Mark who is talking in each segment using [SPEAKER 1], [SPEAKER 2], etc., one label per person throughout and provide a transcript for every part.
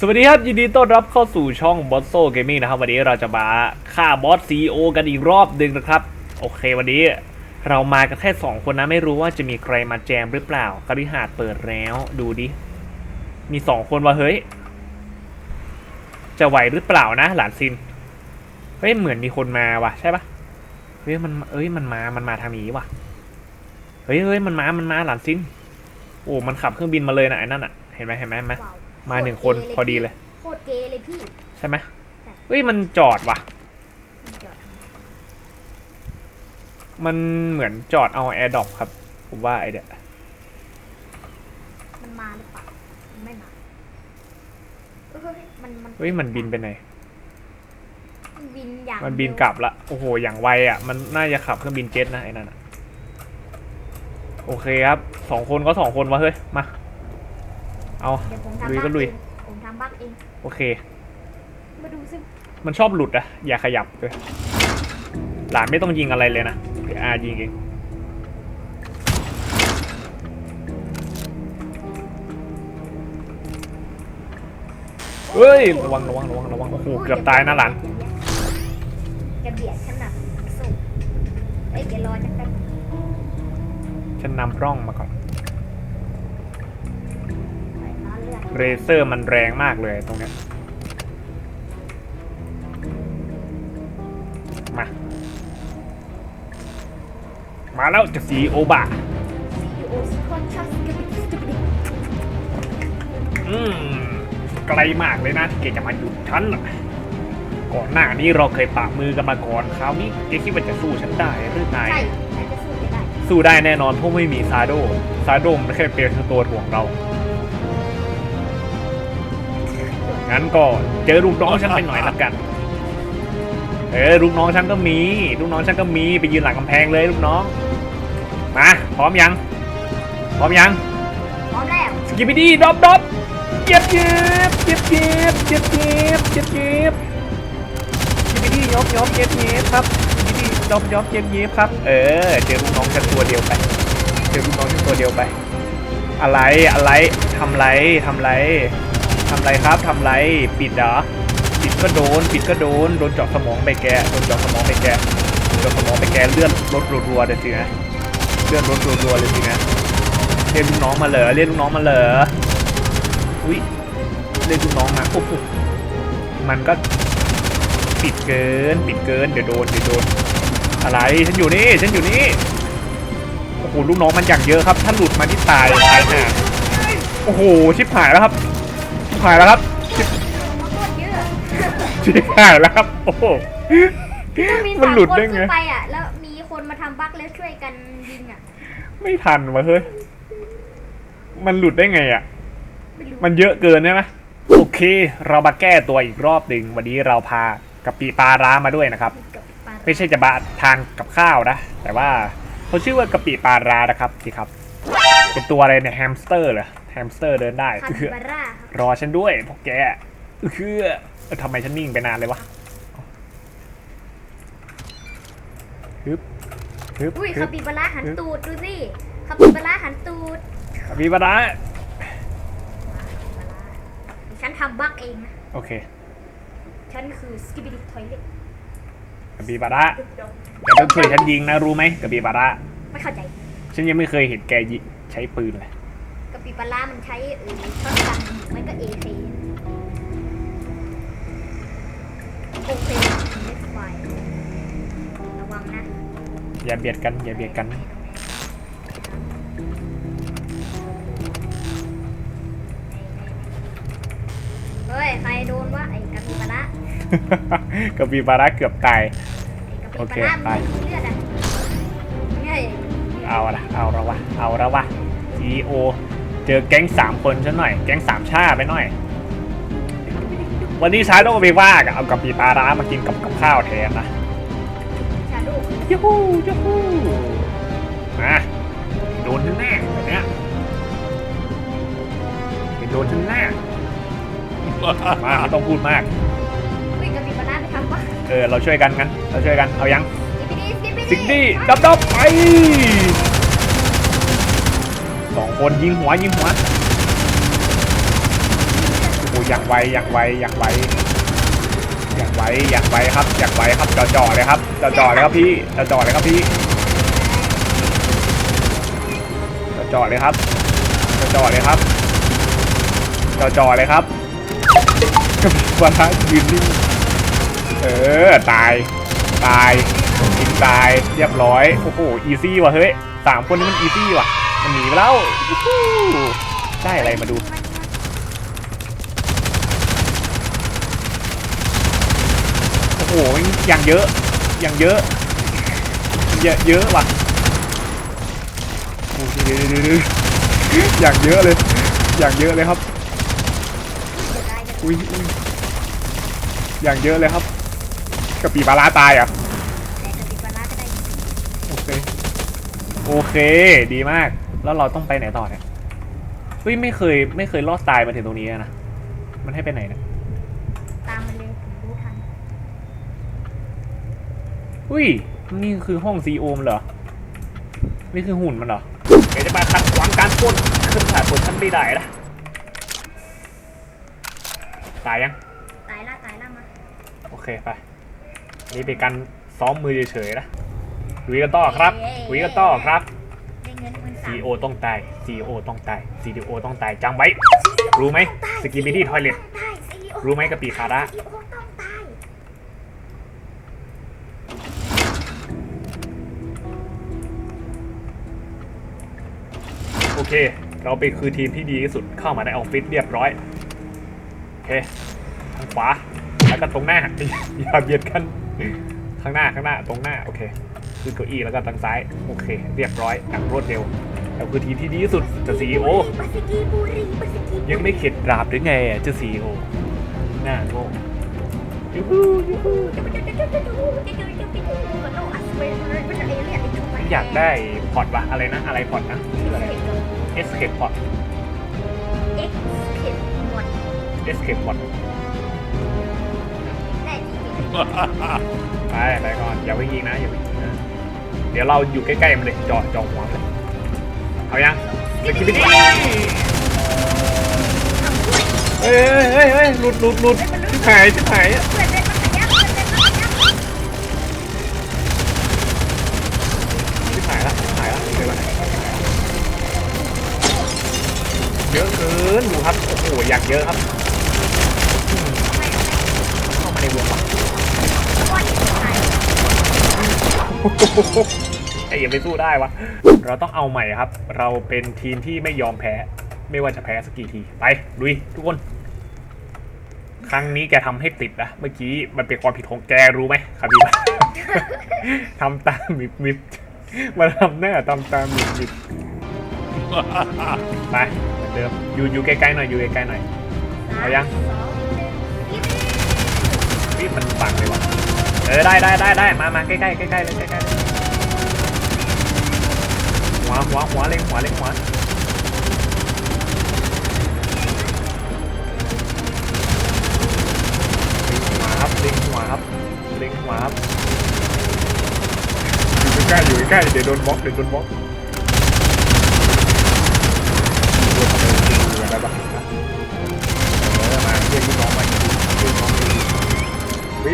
[SPEAKER 1] สวัสดีครับ ยินดีต้อนรับเข้าสู่ช่องบอสโซเกมมิ่งนะครับ วันนี้เราจะมาฆ่าบอสซีโอกันอีกรอบหนึ่งนะครับ โอเควันนี้เรามากันแค่สองคนนะไม่รู้ว่าจะมีใครมาแจมหรือเปล่าคฤหาสน์เปิดแล้วดูดิ มีสองคนวะเฮ้ย จะไหวหรือเปล่านะ หลานซิน เฮ้ย เหมือนมีคนมาวะใช่ปะเฮ้ยมันเอ้ยมันมามันมาทางนี้วะเฮ้ยเฮ้ยมันมามันมาหลานซิน โอ้มันขับเครื่องบินมาเลยนะไอ้นั่นอะเห็นไหมเห็นไหมเห็นไหม มาหนึ่งคน
[SPEAKER 2] โตร
[SPEAKER 1] พอดีเลย
[SPEAKER 2] โคตรเกย์เลยพี่
[SPEAKER 1] ใช่ไหมเฮ้ยมันจอดว่ะ
[SPEAKER 2] มันจอดทำไม
[SPEAKER 1] มันเหมือนจอดเอาแอร์ดรอปครับ ผมว่าไอเดีย
[SPEAKER 2] มันมาหรือเปล่ามันไม่มาเฮ้ยมันมัน
[SPEAKER 1] เฮ้ยมันบินไปไหน
[SPEAKER 2] มันบินอย่าง
[SPEAKER 1] มันบินกลับละโอ้โหอย่างไวอะ มันน่าจะขับเครื่องบินเจ็ตนะไอ้นั่นอะโอเคครับสองคนก็สองคนวะเฮ้ยมา เอา
[SPEAKER 2] เดี๋ยวผมทำ
[SPEAKER 1] ลุย
[SPEAKER 2] บั๊
[SPEAKER 1] ก็ลุย
[SPEAKER 2] เองผมทำบั๊กเอง
[SPEAKER 1] โอเค
[SPEAKER 2] มาดูซิ
[SPEAKER 1] มันชอบหลุดอะอย่าขยับเลยหลานไม่ต้องยิงอะไรเลยนะเดี๋ยวอายิงเองเฮ้ยระวังระวังระวังระวังโอ้โหเกือบตายนะหลาน
[SPEAKER 2] แกเบียดฉันน่ะสู้เอ้ยแกรอฉันแป๊บ
[SPEAKER 1] ฉันนำร่องมาก่อน
[SPEAKER 2] เลือด
[SPEAKER 1] เรเซอร์มันแรงมากเลยตรงเนี้ยมา มาแล้วจะสีโอบะ
[SPEAKER 2] ซีโอสคอตชัสกระปิกกระปิก
[SPEAKER 1] อืมไกลมากเลยนะเกจะมาหยุดฉันน่ะก่อนหน้านี้เราเคยปะมือกันมาก่อนคราวนี้เกคิดว่าจะสู้ฉันได้หรือไง
[SPEAKER 2] ใช่ฉันจะสู้แกได้
[SPEAKER 1] สู้ได้แน่นอนเพราะไม่มีซาโดซาโดมันแค่เป็นตัวถ่วงเรา งั้นก็เจอลูกน้องฉันไปหน่อยละกัน เออลูกน้องฉันก็มี ลูกน้องฉันก็มีไปยืนหลังกำแพงเลยลูกน้อง มาพร้อมยัง พร้อมยัง
[SPEAKER 2] พร้อมแล้ว
[SPEAKER 1] สกิปปี้ดอบดอบเจ็บเจ็บเจ็บเจ็บเจ็บเจ็บเจ็บเจ็บสกิปปี้ยอบยอบเจ็บเจ็บครับสกิปปี้ดอบยอบเจ็บเจ็บครับ เออเจอลูกน้องฉันตัวเดียวไปเจอลูกน้องฉันตัวเดียวไป อะไรอะไรทำไรทำไร ทำไรครับทำไรปิดเหรอปิดก็โดนปิดก็โดนโดนเจาะสมองไปแกโดนเจาะสมองไปแกโดนเจาะสมองไปแกเลื่อดลดรัวๆเลยสินะเลื่อดลดรัวๆเลยสินะเรียกลูกน้องมาเหรอเรียกลูกน้องมาเหรออุ้ยเรียกลูกน้องมาโอ้โหมันก็ปิดเกินปิดเกินเดี๋ยวโดนเดี๋ยวโดนอะไรฉันอยู่นี่ฉันอยู่นี่โอ้โหลูกน้องมันอย่างเยอะครับ ถ้าหลุดมาที่ตายตายแน่โอ้โหชิบหายแล้วครับ หายแล้วครับชิบ
[SPEAKER 2] มาโคตรเยอะ
[SPEAKER 1] ชิบหายแล้วครับ โอ้โห มันหลุดได้ไง
[SPEAKER 2] สามคนขึ้นไปอะ แล้วมีคนมาทำบั๊กแล้วช่วยกันยิงอะ
[SPEAKER 1] ไม่ทันวะเฮ้ย มันหลุดได้ไงอะ
[SPEAKER 2] ไม่รู้
[SPEAKER 1] มันเยอะเกินใช่ไหมโอเค เรามาแก้ตัวอีกรอบหนึ่งวันนี้เราพากะปิปลาร้ามาด้วยนะครับ
[SPEAKER 2] กับปลา
[SPEAKER 1] ไม่ใช่จะมาทานกับข้าวนะ แต่ว่าเขาชื่อว่ากะปิปลาร้านะครับสิครับ เป็นตัวอะไรเนี่ยแฮมสเตอร์เหรอแฮมสเตอร์เดินได้
[SPEAKER 2] คา
[SPEAKER 1] เอ
[SPEAKER 2] ปิ
[SPEAKER 1] อบา
[SPEAKER 2] ร่าค รับ
[SPEAKER 1] รอฉันด้วยพวกแกคือเออทำไมฉันนิ่งไปนานเลยวะฮึบฮึบ
[SPEAKER 2] อุ้ย
[SPEAKER 1] ฮึ
[SPEAKER 2] คา
[SPEAKER 1] บ
[SPEAKER 2] ปิบาร่าหันตูดดูสิคาปิบาร่าหันตูด
[SPEAKER 1] กะปิปลาร้า
[SPEAKER 2] มาคาปิบาร่าฉันทำบั๊กเองนะ
[SPEAKER 1] โอเค
[SPEAKER 2] ฉันคือสกิบิดิทอยเล็ต
[SPEAKER 1] กะปิปลาร้าแกต้องช่วยฉันยิงนะรู้ไหมกะปิปลาร้า
[SPEAKER 2] ไม่เข้าใจ
[SPEAKER 1] ฉันยังไม่เคยเห็นแกยิใช้ปืนเลย
[SPEAKER 2] กาปิบาร่ามันใช้เออช็อตกันมันก็เอเคโอเคเล็กไฟระวังนะ
[SPEAKER 1] อย่าเบียดกัน อย่าเบียดกัน
[SPEAKER 2] เฮ้ย ใครโดนวะไอ้กาปิบาร่ากะ
[SPEAKER 1] ปิปลาร้าเกือบตาย
[SPEAKER 2] ไอ้กาปิ
[SPEAKER 1] โอบาเค
[SPEAKER 2] ร่า
[SPEAKER 1] ไป
[SPEAKER 2] มันมีเลือดอะไง
[SPEAKER 1] เอาละเอาละวะ เอาละวะ CEO เจอแก๊งสามคนฉันหน่อย แก๊งสามชาไปหน่อย วันนี้ชาโดไปว่ากับเอากะปิปลาร้ามากินกับกับข้าวแทนนะ
[SPEAKER 2] ชาโดว์
[SPEAKER 1] ยูฮูยูฮูมาโดนฉันแน่แบบเนี้ยโดนฉันแน่มาไม่ต้องพูดมาก
[SPEAKER 2] เฮ้ยกาปิบาร่าไปทำวะ
[SPEAKER 1] เออเราช่วยกันกันเราช่วยกันเอายัง
[SPEAKER 2] สกิบิดิสกิบิดิ
[SPEAKER 1] สิงดี้ดับดับไป สองคนยิงหัวยิงหัวโอ้โหอย่างไวอย่างไวอย่างไวอย่างไวอย่างไวครับอย่างไวครับจ่อจ่อๆเลยครับจ่อจ่อๆเลยครับพี่จ่อจ่อๆเลยครับพี่จ่อจ่อๆเลยครับจ่อจ่อๆเลยครับจ่อจ่อๆเลยครับวันละยืนนิ่งเออตายตายยิงตายเรียบร้อยโอ้โหอีซี่ว่ะเฮ้ยสามคนนี้มันอีซี่ว่ะ มันหนีไปแล้วยูฮูได้อะไรมาดูโอ้โหอย่างเยอะอย่างเยอะเยอะเยอะว่ะโอ้โหเดี๋ยวเดี๋ยวเดี๋ยวเดี๋ยวอย่างเยอะเลย อย่างเยอะเลยครับ
[SPEAKER 2] ได้จะ
[SPEAKER 1] อุ้ยอุ้ยอย่างเยอะเลยครับกะปีปลาร้าตายอะ
[SPEAKER 2] แต่กระติกปลาร้าก็ได้
[SPEAKER 1] โอเค โอเค ดีมาก แล้วเราต้องไปไหนต่อเนี่ยเฮ้ยไม่เคยไม่เคยรอดตายมาถึงตรงนี้อะนะ มันให้ไปไหนเนี่ย
[SPEAKER 2] ตามมันเร็วถึงรู้ทัน
[SPEAKER 1] อุ้ย นี่คือห้องซีโอมเหรอ นี่คือหุ่นมันเหรอเดี๋ยวจะมาขัดขวางการปล้นขึ้นผ่านปล้นฉันไม่ได้นะตายยัง
[SPEAKER 2] ตายละตายละมา
[SPEAKER 1] โอเคไปนี่เป็นการซ้อมมือเฉยๆนะลุยกันต่อครับลุยกันต่อครับ
[SPEAKER 2] ได้ เงินหมื่นสาม
[SPEAKER 1] CEO ต้องตาย CEO ต้องตาย CEO ต้องตายจำไว้ รู้ไหมสกิบิดี้ทอยเล็ต
[SPEAKER 2] ตายซีโอ
[SPEAKER 1] รู้ไหมกะปิคาระ
[SPEAKER 2] ซีโอต้องตาย
[SPEAKER 1] โอเค เราเป็นคือทีมที่ดีที่สุดเข้ามาในออฟฟิศเรียบร้อย โอเค ทางขวา แล้วก็ตรงหน้า อย่าเบียดกัน ข้างหน้าข้างหน้าตรงหน้าโอเคคือเก้าอี้แล้วก็ทางซ้ายโอเค เรียบร้อยอย่างรวดเร็วเราคือทีมที่ดีที่สุดจะ CEO
[SPEAKER 2] ปัสกีบุรีปัสกี
[SPEAKER 1] ยังไม่เข็ดดราบหรือไงอะเจ้า CEO หน้าโง่ยูฮูยูฮูอยากได้พอร์ตวะอะไรนะอะไรพอร์ตนะชื่ออะไร Escape Port
[SPEAKER 2] เอ็กซ์เข็ดหมด
[SPEAKER 1] Escape Port
[SPEAKER 2] แน่จริง
[SPEAKER 1] ไปไปก่อนอย่าไปยิงนะอย่าไปยิงนะเดี๋ยวเราอยู่ใกล้ๆมันเลยจ่อจ่อหัวมันเลยเอายังสกิปปี้เฮ้ยเฮ้ยเฮ้ยหลุดหลุดหลุดชิบหายชิบหายอะ
[SPEAKER 2] เพื่อนเป็นมันขยับเพื่อนเป็นมันขยับ
[SPEAKER 1] ชิบหายละชิบหายละเดี๋ยวก่อนเยอะเกินดูครับโอ้โหอยากเยอะครับเข้ามาในวงว่ะ ไอ้ยังไม่สู้ได้วะ เราต้องเอาใหม่ครับ เราเป็นทีมที่ไม่ยอมแพ้ ไม่ว่าจะแพ้สักกี่ที ไปลุยทุกคน ครั้งนี้แกทำให้ติดนะ เมื่อกี้มันเป็นความผิดของแกรู้ไหมครับพี่ทำตามมิบมิบมาทำหน้าทำตามมิบมิบไปเหมือนเดิม อยู่อยู่ใกล้ๆหน่อย อยู่ใกล้ๆหน่อย เอายังนี่มันปังเลยวะ เออได้ได้ได้ได้มามาใกล้ใกล้ๆเลยใกล้เลยหัวหัวหัวเล็งหัวเล็งหัวเล็งหัวครับเล็งหัวครับเล็งหัวครับอยู่ใกล้ๆอยู่ใกล้ๆเดี๋ยวโดนบล็อกเดี๋ยวโดนบล็อก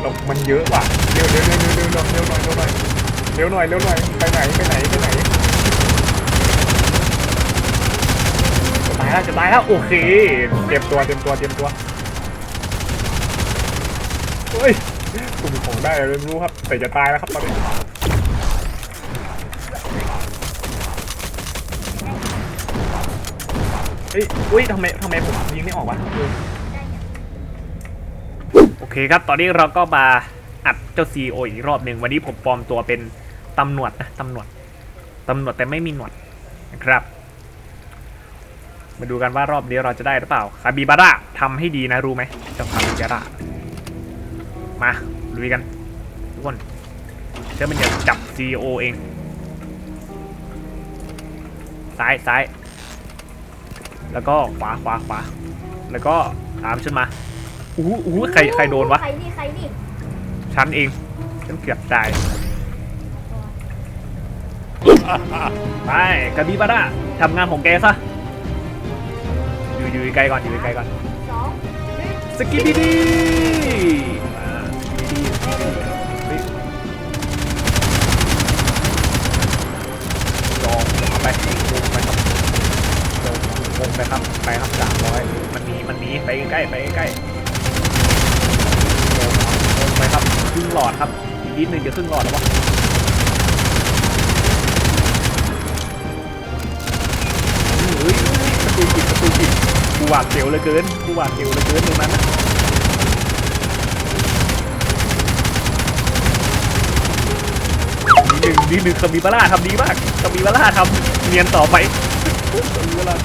[SPEAKER 1] เรามันเยอะว่ะเร็วเร็วเร็วเร็วเร็วเร็วหน่อยเร็วหน่อยเร็วหน่อยเร็วหน่อยไปไหนไปไหนไปไหนจะตายแล้วจะตายแล้วโอเคเตรียมตัวเตรียมตัวเตรียมตัวเฮ้ยคุณมีของได้อะไรไม่รู้ครับแต่จะตายแล้วครับตอนนี้เฮ้ยอุ้ยทำไมทำไมผมยิงไม่ออกวะ โอเคครับ ตอนนี้เราก็มาอัดเจ้าซีโออีกรอบหนึ่งวันนี้ผมปลอมตัวเป็นตำรวจนะตำรวจตำรวจแต่ไม่มีหนวดนะครับ มาดูกันว่ารอบนี้เราจะได้หรือเปล่าคาบิบาร่าทำให้ดีนะรู้ไหมเจ้าคาบิบาร่ามาลุยกันทุกคนเชื่อมันจะจับซีโอเองซ้ายซ้ายแล้วก็ขวาขวาขวาแล้วก็ตามฉันมา อู้หูอู้หูใครใครโดนวะ
[SPEAKER 2] ใครนี่ใครนี่
[SPEAKER 1] ฉันเอง ฉันเกือบตาย ไปกาบิบาร่าทำงานของแกซะ อยู่อยู่ไกลก่อนอยู่ไกลก่อน
[SPEAKER 2] สองหนึ่ง
[SPEAKER 1] สกิปดีมาสกิปดีเฮ้ยลองเอาไปวงไปครับลงวงไปครับ ไปครับสามร้อยมันหนีมันหนีไปใกล้ๆไปใกล้ๆลงลงไปครับครึ่ง หลอดครับ อีกนิดนึงจะครึ่งหลอดแล้ววะเฮ้ยประตูปิดประตูปิดกูหวาดเสียวเลือเกินกูหวาดเสียวเลือเกินตรงนั้นนะนิดนึงนิดนึงคาบิบาร่าทำดีมากคาบิบาร่าทำเนียนต่อไปคาบิบาร่า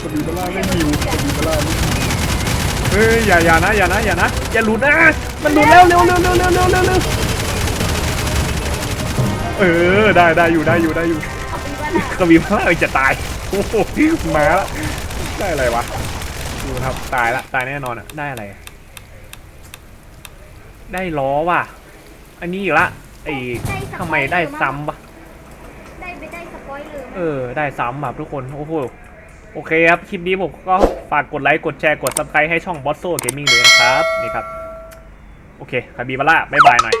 [SPEAKER 1] คาบิบาร่าไม่หิวคาบิบาร่าไม่หิว เฮ้ยอย่าอย่านะอย่านะอย่านะอย่าหลุดนะ มันหลุดแล้วเร็วเร็วเร็วเร็วเร็วเร็วเร็วเออได้ได้อยู่ได้อยู่ได้อยู่
[SPEAKER 2] เอาเป็นว่าล่ะ
[SPEAKER 1] คาบิบาร่าจะตายโอ้โหมาแล้วได้อะไรวะดูครับตายละตายแน่นอนอะได้อะไร ได้ล้อว่ะ อันนี้อีกละไอ้ทำไมได้ซ้ำวะ
[SPEAKER 2] ได้ไปได้สปอยเลอร์
[SPEAKER 1] เออ ได้ซ้ำแบบทุกคน โอ้โห โอเคครับ คลิปนี้ผมก็ฝากกดไลค์ กดแชร์ กด subscribe ให้ช่อง b o s s o Gaming เลยนะครับ นี่ครับ โอเคคาบีบาร่าบ๊ายบายหน่อย